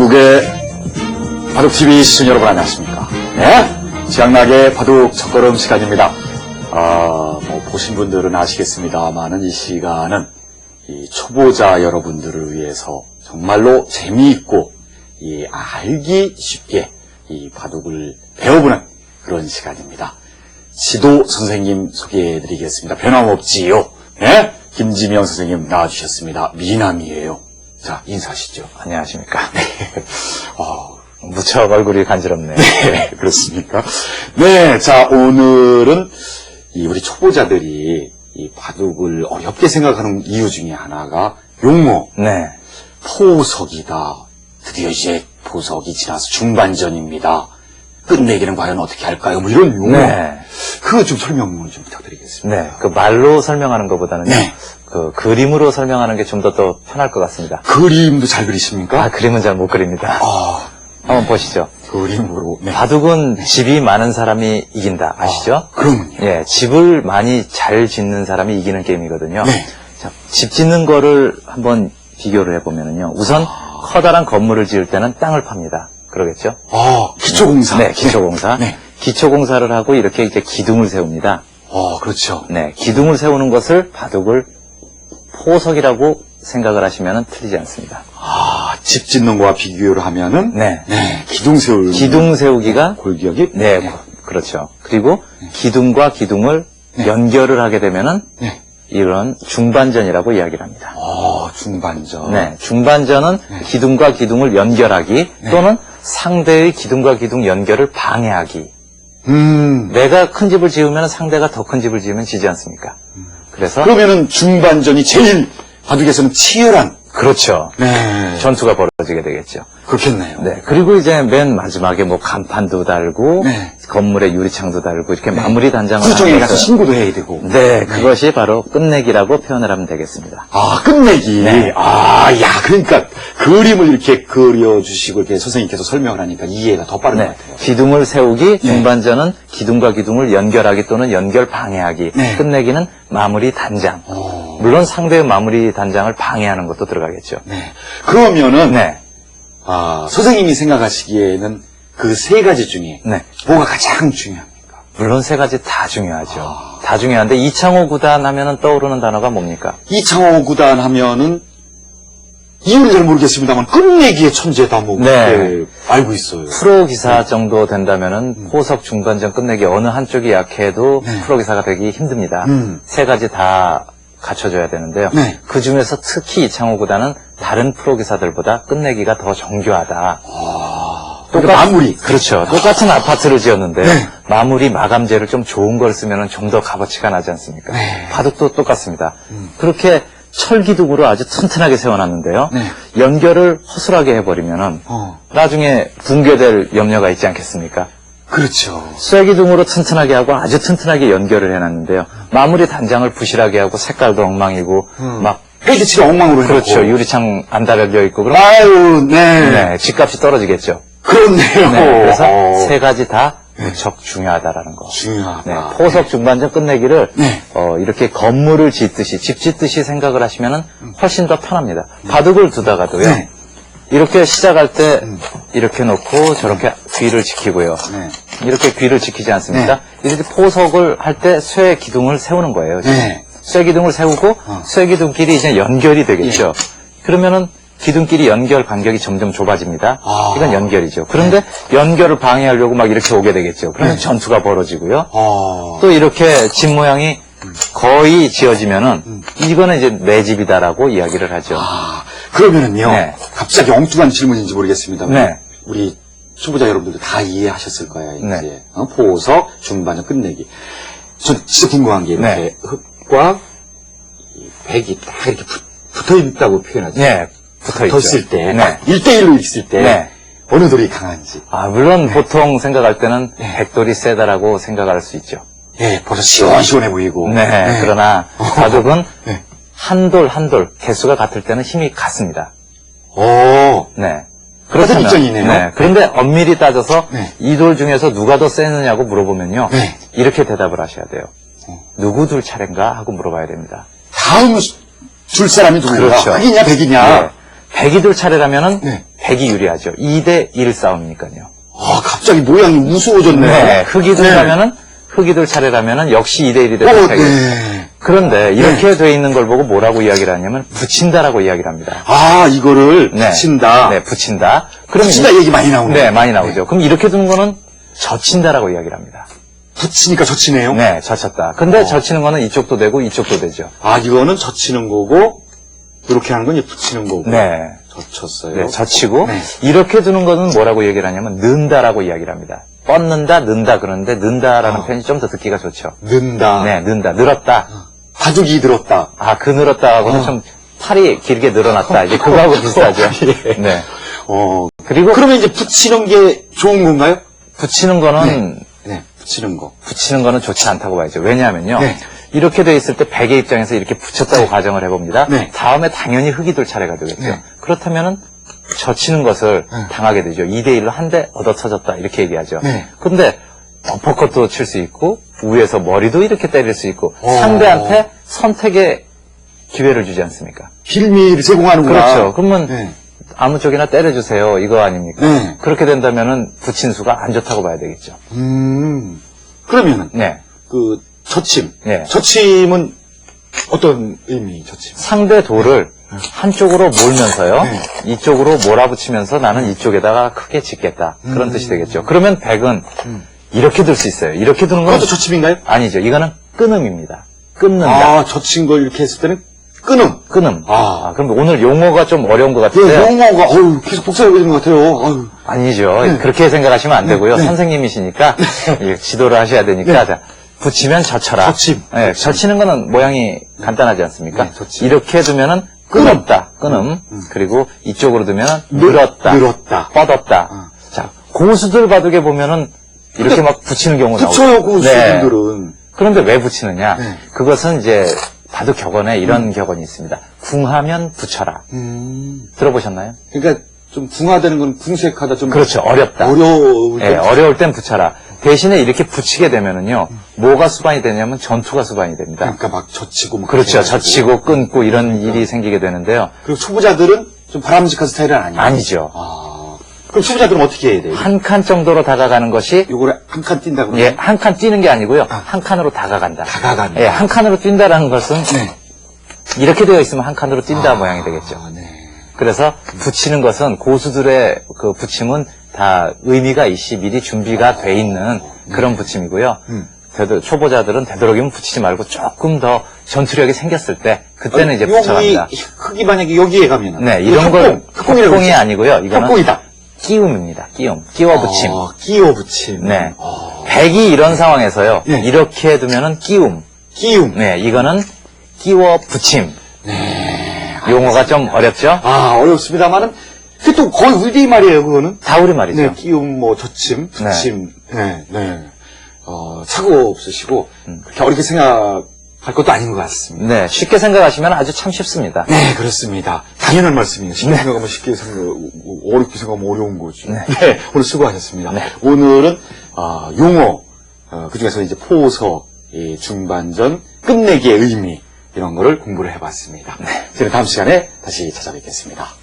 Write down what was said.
전국의 바둑TV 시청 여러분 안녕하십니까. 네? 지향나게 바둑 첫걸음 시간입니다. 아, 뭐, 보신 분들은 아시겠습니다만은 이 시간은 이 초보자 여러분들을 위해서 정말로 재미있고 이 알기 쉽게 이 바둑을 배워보는 그런 시간입니다. 지도 선생님 소개해드리겠습니다. 변함없지요. 네? 김지명 선생님 나와주셨습니다. 미남이에요. 자, 인사하시죠. 안녕하십니까. 어, 무척 얼굴이 간지럽네요. 네, 그렇습니까? 네, 자, 오늘은 이 우리 초보자들이 이 바둑을 어렵게 생각하는 이유 중에 하나가 용모, 네. 포석이다. 드디어 이제 포석이 지나서 중반전입니다. 끝내기는 과연 어떻게 할까요? 뭐 이런 용모. 네. 그거 좀 설명을 좀 부탁드리겠습니다. 네. 그 말로 설명하는 것보다는 네. 그 그림으로 설명하는 게 좀 더 더 편할 것 같습니다. 그림도 잘 그리십니까? 아, 그림은 잘 못 그립니다. 아, 한번 보시죠. 그림으로. 네. 바둑은 집이 많은 사람이 이긴다. 아시죠? 그러면요. 예, 집을 많이 잘 짓는 사람이 이기는 게임이거든요. 네. 자, 집 짓는 거를 한번 비교를 해보면은요. 우선 아. 커다란 건물을 지을 때는 땅을 팝니다. 그러겠죠? 아, 기초공사. 네, 기초공사. 네. 기초공사를 하고 이렇게 이제 기둥을 세웁니다. 어, 그렇죠. 네, 기둥을 세우는 것을 바둑을 포석이라고 생각을 하시면 틀리지 않습니다. 아, 집 짓는 거와 비교를 하면은 네. 네, 기둥 세울 기둥 세우기가 골격이 네, 고- 그렇죠. 그리고 기둥과 기둥을 네. 연결을 하게 되면은 네. 이런 중반전이라고 이야기를 합니다. 아, 중반전. 네, 중반전은 기둥과 기둥을 연결하기 네. 또는 상대의 기둥과 기둥 연결을 방해하기. 음. 내가 큰 집을 지으면 상대가 더 큰 집을 지으면 지지 않습니까? 그래서 그러면은 중반전이 제일 바둑에서는 치열한 그렇죠. 네. 전투가 벌어지게 되겠죠. 그렇겠네요. 네. 그리고 이제 맨 마지막에 뭐 간판도 달고 네. 건물에 유리창도 달고 이렇게 마무리 단장을 하면서- 가서 신고도 해야 되고. 네, 그것이 바로 끝내기라고 표현을 하면 되겠습니다. 아, 끝내기. 네. 아, 야, 그러니까 그림을 이렇게 그려주시고 이렇게 선생님께서 설명을 하니까 이해가 더 빠른 것 네. 같아요. 기둥을 세우기, 중반전은 기둥과 기둥을 연결하기 또는 연결 방해하기, 네. 끝내기는 마무리 단장. 어. 물론 상대의 마무리 단장을 방해하는 것도 들어가겠죠. 네. 그러면은 네. 아, 선생님이 생각하시기에는 그 세 가지 중에 네. 뭐가 가장 중요합니까? 물론 세 가지 다 중요하죠. 아. 다 중요한데 이창호 구단 하면은 떠오르는 단어가 뭡니까? 이창호 구단 하면은 이유를 잘 모르겠습니다만 끝내기의 천재다 뭐 네. 그렇게 알고 있어요. 프로 기사 정도 된다면은 포석 중반전 끝내기 어느 한쪽이 약해도 네. 프로 기사가 되기 힘듭니다. 음. 세 가지 다 갖춰줘야 되는데요. 네. 그 중에서 특히 이창호 구단은 다른 프로 기사들보다 끝내기가 더 정교하다. 아, 똑같- 그러니까 마무리. 그렇죠. 똑같은 아파트를 지었는데 네. 마무리 마감재를 좀 좋은 걸 쓰면 좀 더 값어치가 나지 않습니까? 네. 바둑도 똑같습니다. 그렇게 철기둥으로 아주 튼튼하게 세워놨는데요. 네. 연결을 허술하게 해버리면은 어, 나중에 붕괴될 염려가 있지 않겠습니까? 그렇죠. 쇠기둥으로 튼튼하게 하고 아주 튼튼하게 연결을 해놨는데요. 마무리 단장을 부실하게 하고 색깔도 엉망이고 막 페이지치를 엉망으로 해놓고. 그렇죠. 유리창 안 달려 있고 그럼 아유, 네. 네, 집값이 떨어지겠죠. 그렇네요. 네, 그래서 어, 세 가지 다 무척 중요하다라는 거. 중요하다. 네, 포석 중반전 끝내기를 네. 어, 이렇게 건물을 짓듯이 집 짓듯이 생각을 하시면 훨씬 더 편합니다. 바둑을 두다가도요. 네. 이렇게 시작할 때 이렇게 놓고 저렇게 귀를 지키고요. 네. 이렇게 귀를 지키지 않습니까? 이렇게 포석을 할 때 쇠 기둥을 세우는 거예요. 지금. 네. 쇠 기둥을 세우고 쇠 기둥끼리 이제 연결이 되겠죠. 그러면은 기둥끼리 연결 간격이 점점 좁아집니다. 아. 이건 연결이죠. 그런데 연결을 방해하려고 막 이렇게 오게 되겠죠. 그러면 전투가 벌어지고요. 어, 또 이렇게 집 모양이 거의 지어지면은 이거는 이제 내 집이다라고 이야기를 하죠. 아, 그러면은요. 네. 갑자기 엉뚱한 질문인지 모르겠습니다만. 네. 우리 초보자 여러분들도 다 이해하셨을 거예요, 이제. 네. 어, 포석, 중반전 끝내기. 전 진짜 궁금한 게 이렇게 네. 흙과 이 백이 딱 이렇게 붙, 어 있다고 표현하죠. 네, 붙어. 붙었을 때, 네. 1대1로 있을 때, 네. 어느 돌이 강한지. 아, 물론 보통 생각할 때는 백돌이 세다라고 생각할 수 있죠. 예, 벌써 시원시원해 보이고. 네, 그러나 바둑은 네. 한 돌 한 돌 개수가 같을 때는 힘이 같습니다. 오, 네. 그렇다는 입장이네요. 네. 그런데 엄밀히 따져서 네. 이 돌 중에서 누가 더 세느냐고 물어보면요. 네. 이렇게 대답을 하셔야 돼요. 어. 누구 둘 차례인가 하고 물어봐야 됩니다. 다음 줄 사람이 누구야? 그렇죠. 흑이냐, 백이냐? 네. 백이 둘 차례라면은 네. 백이 유리하죠. 2대 1 싸움이니까요. 아, 갑자기 모양이 우스워졌네. 네. 흑이 둘 네. 하면은 흑이 둘 차례라면은 역시 2대 1이 어, 되는 차례. 네. 그런데 이렇게 돼 있는 걸 보고 뭐라고 이야기를 하냐면 붙인다라고 이야기를 합니다. 아, 이거를 네. 붙인다. 네, 붙인다. 그러면 붙인다 이- 얘기 많이 나오네. 네, 많이 나오죠. 그럼 이렇게 두는 거는 젖힌다라고 이야기를 합니다. 붙이니까 젖히네요. 네, 젖혔다. 근데 어. 젖히는 거는 이쪽도 되고 이쪽도 되죠. 아, 이거는 젖히는 거고, 이렇게 하는 건 붙이는 거고. 네. 젖혔어요. 네, 젖히고 네. 이렇게 두는 거는 뭐라고 얘기를 하냐면 는다라고 이야기를 합니다. 뻗는다, 는다 그러는데 는다라는 어. 표현이 좀 더 듣기가 좋죠. 는다. 네, 는다, 늘었다. 바둑이 들었다. 아, 그 늘었다하고는 어. 좀 팔이 길게 늘어났다. 이제 그거하고 비슷하죠. 예. 네. 어. 그리고 그러면 이제 붙이는 게 좋은 건가요? 붙이는 거는 네, 붙이는 거. 붙이는 거는 좋지 않다고 봐야죠. 왜냐하면요. 네. 이렇게 돼 있을 때 백의 입장에서 이렇게 붙였다고 가정을 해봅니다. 네. 다음에 당연히 흙이 돌 차례가 되겠죠. 네. 그렇다면은 젖히는 것을 네. 당하게 되죠. 2대1로 한 대 얻어 터졌다. 이렇게 얘기하죠. 네. 근데 어퍼컷도 칠 수 있고 위에서 머리도 이렇게 때릴 수 있고 어. 상대한테 선택의 기회를 주지 않습니까? 필미를 제공하는구나. 그렇죠. 그러면 네. 아무 쪽이나 때려주세요. 이거 아닙니까? 네. 그렇게 된다면은 붙인 수가 안 좋다고 봐야 되겠죠. 음. 그러면은, 네. 그, 젖힘. 네. 젖힘은 어떤 의미, 젖힘? 상대 돌을 한쪽으로 몰면서요. 네. 이쪽으로 몰아붙이면서 나는 이쪽에다가 크게 짓겠다. 그런 음. 뜻이 되겠죠. 그러면 백은 이렇게 들 수 있어요. 이렇게 두는 건 그것도 젖힘인가요? 아니죠. 이거는 끊음입니다. 끊는다. 아, 젖힌 걸 이렇게 했을 때는 끊음. 끊음. 아. 아, 그럼 오늘 용어가 좀 어려운 것 예, 같은데요. 용어가, 어우, 계속 복잡해지는 것 같아요. 아유. 아니죠. 그렇게 생각하시면 안 되고요. 네. 선생님이시니까 예, 지도를 하셔야 되니까 네. 자, 붙이면 젖혀라. 젖힘. 예, 젖히는 거는 모양이 간단하지 않습니까? 네, 젖힘. 이렇게 두면은 끊었다. 끊음. 그리고 이쪽으로 두면 늘었다. 늘었다. 뻗었다. 어. 자, 고수들 바둑에 보면은 이렇게 막 붙이는 경우가 나오죠. 붙여요, 그 네. 그런데 왜 붙이느냐? 네. 그것은 이제 바둑 격언에 이런 격언이 있습니다. 궁하면 붙여라. 음. 들어보셨나요? 그러니까 좀 궁화되는 건 궁색하다 좀 그렇죠. 어렵다. 어려울 예, 때 어려울 땐 붙여라. 대신에 이렇게 붙이게 되면은요, 뭐가 수반이 되냐면 전투가 수반이 됩니다. 그러니까 막 젖히고 막 그렇죠. 그래가지고. 젖히고 끊고 이런 일이 생기게 되는데요. 그리고 초보자들은 좀 바람직한 스타일은 아니에요. 아니죠. 아. 그럼 초보자들은 어떻게 해야 돼요? 한 칸 정도로 다가가는 것이 요거를 한 칸 뛴다 그러면 예, 한 칸 뛰는 게 아니고요. 한 칸으로 다가간다. 다가간다. 예, 한 칸으로 뛴다라는 것은 네. 이렇게 되어 있으면 한 칸으로 뛴다 모양이 되겠죠. 아, 네. 그래서 붙이는 것은 고수들의 그 붙임은 다 의미가 있이 미리 준비가 돼 있는 그런 붙임이고요. 음. 되도, 초보자들은 되도록이면 붙이지 말고 조금 더 전투력이 생겼을 때 그때는 이제 붙여갑니다. 흙이 만약에 여기에 가면 네, 이런 건 흑공이라고 흑공이 아니고요. 이거는 흑공이다. 끼움입니다. 끼움, 끼워 붙임. 아, 끼워 붙임. 네. 아, 백이 이런 상황에서요. 네. 이렇게 두면은 끼움. 끼움. 네, 이거는 끼워 붙임. 용어가 좀 어렵죠? 아, 어렵습니다만은 그게 또 거의 우리 말이에요, 그거는. 다 우리 말이죠. 네, 끼움, 뭐, 젖힘, 붙임. 네, 네. 어, 사고 없으시고, 그렇게 어렵게 생각할 것도 아닌 것 같습니다. 네, 쉽게 생각하시면 아주 참 쉽습니다. 네, 그렇습니다. 당연한 말씀이에요. 쉽게 네. 생각하면 쉽게 생각, 어렵게 생각하면 어려운 거죠. 네. 네, 오늘 수고하셨습니다. 네. 오늘은, 아, 용어, 어, 그 중에서 이제 포서, 이 중반전, 끝내기의 의미, 이런 거를 공부를 해봤습니다. 네. 저는 다음 시간에 다시 찾아뵙겠습니다.